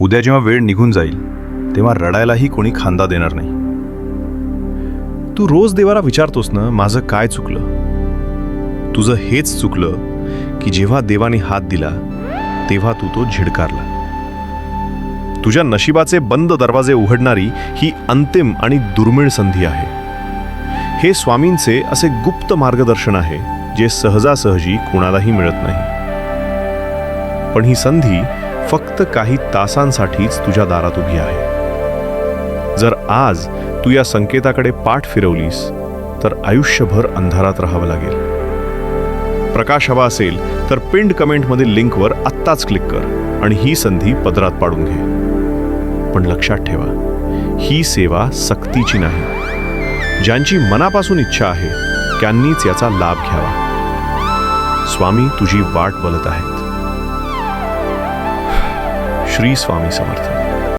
उद्या जेव्हा वेळ निघून जाईल तेव्हा रडायलाही कोणी खांदा देणार नाही. तू रोज देवाला विचारतोस ना माझं काय चुकलं? तुझं हेच चुकलं की जेव्हा देवाने हात दिला तेव्हा तू तो झिडकारला. तुझ्या नशिबाचे बंद दरवाजे उघडणारी ही अंतिम आणि दुर्मिळ संधी आहे. हे स्वामींचे असे गुप्त मार्गदर्शन आहे जे सहजासहजी कुणालाही मिळत नाही. पण ही संधी फक्त काही तासांसाठीच तुझ्या दारात उभी आहे. जर आज तू या संकेताकडे पाठ फिरवलीस तर आयुष्यभर अंधारात राहावं लागेल. प्रकाश हवा असेल तर पिंड कमेंटमधील लिंकवर आत्ताच क्लिक कर आणि ही संधी पदरात पाडून घे. पण लक्षात ठेवा ही सेवा सक्तीची नाही. ज्यांची मनापासून इच्छा आहे त्यांनीच याचा लाभ घ्यावा. स्वामी तुझी वाट बलत आहेत. श्री स्वामी समर्थ